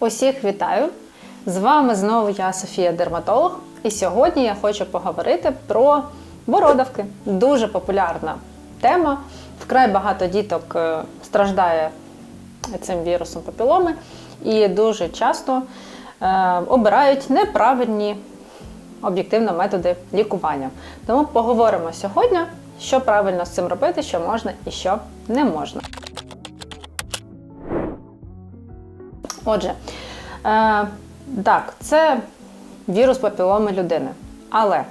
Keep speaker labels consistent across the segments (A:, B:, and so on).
A: Усіх вітаю! З вами знову я, Софія Дерматолог, і сьогодні я хочу поговорити про бородавки. Дуже популярна тема. Вкрай багато діток е, страждає цим вірусом папіломи і дуже часто е, обирають неправильні об'єктивно методи лікування. Тому поговоримо сьогодні, що правильно з цим робити, що можна і що не можна. Отже, е, так, це вірус папіломи людини. Але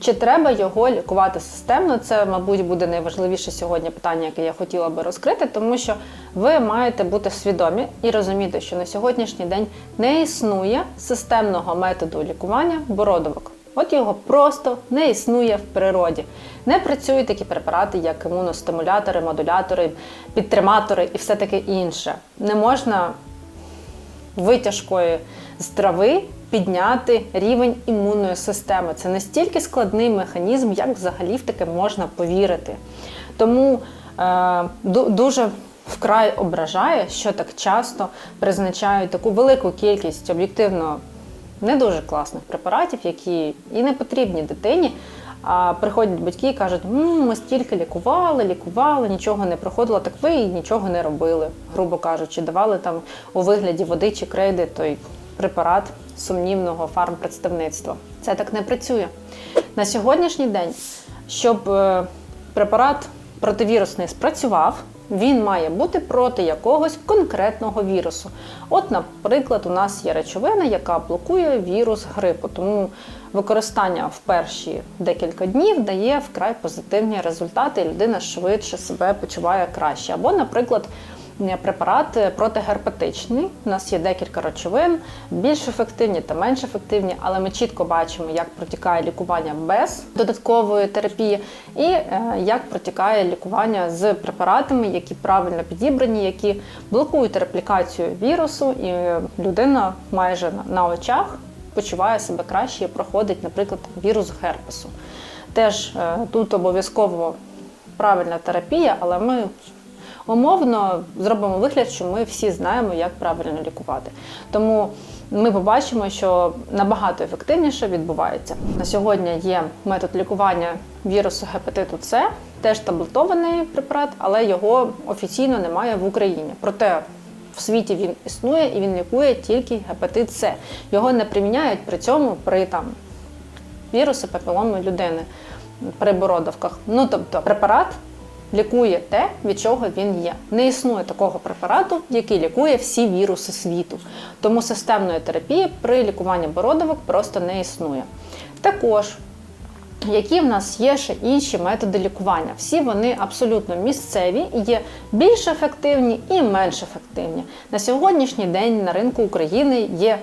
A: чи треба його лікувати системно? Це, мабуть, буде найважливіше сьогодні питання, яке я хотіла би розкрити, тому що ви маєте бути свідомі і розуміти, що на сьогоднішній день не існує системного методу лікування бородавок. От його просто не існує в природі. Не працюють такі препарати, як імуностимулятори, модулятори, підтриматори і все таке інше. Не можна витяжкою з трави підняти рівень імунної системи. Це настільки складний механізм, як взагалі в таке можна повірити. Тому е, дуже вкрай ображає, що так часто призначають таку велику кількість об'єктивно не дуже класних препаратів, які і не потрібні дитині. А приходять батьки і кажуть, «М, ми стільки лікували, лікували, нічого не проходило, так ви і нічого не робили, грубо кажучи, давали там у вигляді води чи крейди той препарат сумнівного фармпредставництва. Це так не працює. На сьогоднішній день, щоб е, препарат противірусний спрацював, він має бути проти якогось конкретного вірусу. От, наприклад, у нас є речовина, яка блокує вірус грипу, тому використання в перші декілька днів дає вкрай позитивні результати, і людина швидше себе почуває краще. Або, наприклад, препарат протигерпетичний. У нас є декілька речовин, більш ефективні та менш ефективні, але ми чітко бачимо, як протікає лікування без додаткової терапії, і е, як протікає лікування з препаратами, які правильно підібрані, які блокують реплікацію вірусу, і людина майже на- очах почуває себе краще і проходить, наприклад, вірус герпесу. Теж е, тут обов'язково правильна терапія, але ми умовно зробимо вигляд, що ми всі знаємо, як правильно лікувати. Тому ми побачимо, що набагато ефективніше відбувається. На сьогодні є метод лікування вірусу гепатиту С, теж таблетований препарат, але його офіційно немає в Україні. Проте в світі він існує і він лікує тільки гепатит С. Його не приміняють при цьому при там віруси папіломи людини при бородавках. Ну тобто препарат лікує те, від чого він є. Не існує такого препарату, який лікує всі віруси світу. Тому системної терапії при лікуванні бородавок просто не існує. Також які в нас є ще інші методи лікування. Всі вони абсолютно місцеві і є більш ефективні і менш ефективні. На сьогоднішній день на ринку України є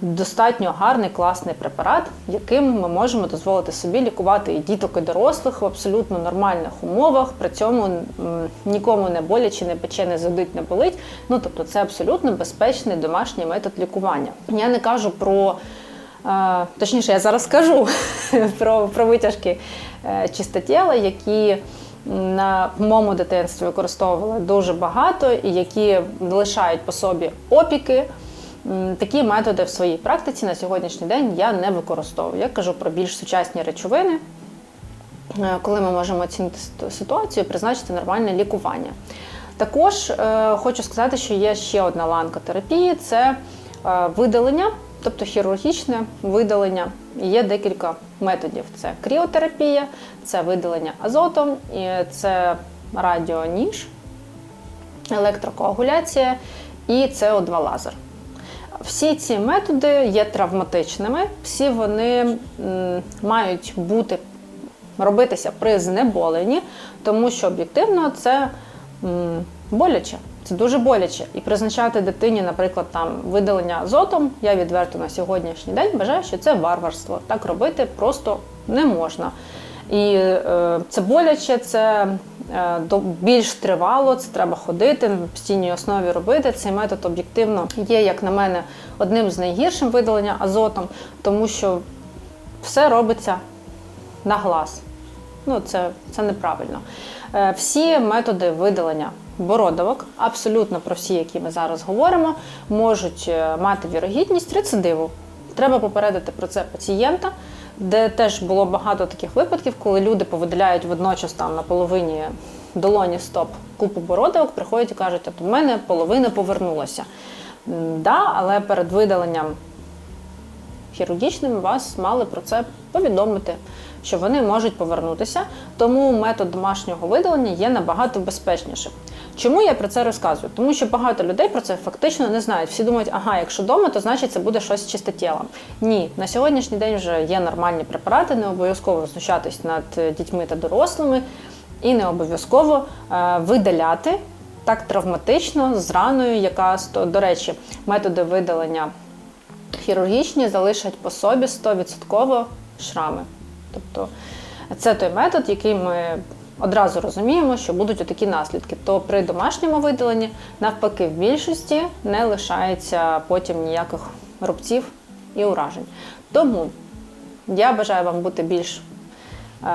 A: достатньо гарний класний препарат, яким ми можемо дозволити собі лікувати і діток, і дорослих в абсолютно нормальних умовах. При цьому нікому не боляче, не пече, не зудить, не болить. Ну тобто, це абсолютно безпечний домашній метод лікування. Я не кажу про Е, Точніше, я зараз скажу про, про витяжки е, чистотіла, які на моєму дитинстві використовували дуже багато і які лишають по собі опіки. Такі методи в своїй практиці на сьогоднішній день я не використовую. Я кажу про більш сучасні речовини, е, коли ми можемо оцінити ситуацію призначити нормальне лікування. Також е, хочу сказати, що є ще одна ланка терапії це е, видалення, тобто хірургічне видалення. Є декілька методів: це кріотерапія, це видалення азотом, це радіоніж, електрокоагуляція і СО2 лазер. Всі ці методи є травматичними, всі вони мають бути робитися при знеболенні, тому що об'єктивно це боляче. Це дуже боляче. І призначати дитині, наприклад, там видалення азотом, я відверто на сьогоднішній день вважаю, що це варварство. Так робити просто не можна. І е, це боляче, це е, більш тривало, це треба ходити, на постійній основі робити. Цей метод об'єктивно є, як на мене, одним з найгіршим видалення азотом, тому що все робиться на глаз. Ну, це, це неправильно. Е, Всі методи видалення бородавок, абсолютно про всі, які ми зараз говоримо, можуть е, мати вірогідність рецидиву. Треба попередити про це пацієнта, де теж було багато таких випадків, коли люди повидаляють водночас там на половині долоні стоп купу бородавок, приходять і кажуть, от у мене половина повернулася. Да, але перед видаленням хірургічним вас мали про це повідомити, що вони можуть повернутися. Тому метод домашнього видалення є набагато безпечнішим. Чому я про це розказую? Тому що багато людей про це фактично не знають. Всі думають, ага, якщо вдома, то значить це буде щось чистотілом. Ні, на сьогоднішній день вже є нормальні препарати, не обов'язково знущатись над е, дітьми та дорослими, і не обов'язково е, видаляти так травматично з раною, яка до речі, методи видалення хірургічні залишать по собі 100% шрами. Тобто це той метод, який ми одразу розуміємо, що будуть отакі наслідки. То при домашньому видаленні, навпаки, в більшості не лишається потім ніяких рубців і уражень. Тому я бажаю вам бути більш е,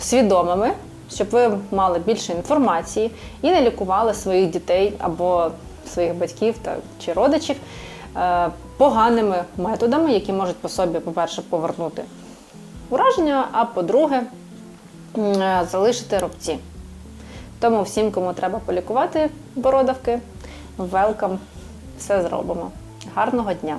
A: свідомими, щоб ви мали більше інформації і не лікували своїх дітей або своїх батьків та чи родичів е, поганими методами, які можуть по собі, по-перше, повернути ураження, а по-друге, е, залишити рубці. Тому всім, кому треба полікувати бородавки, велкам, все зробимо. Гарного дня!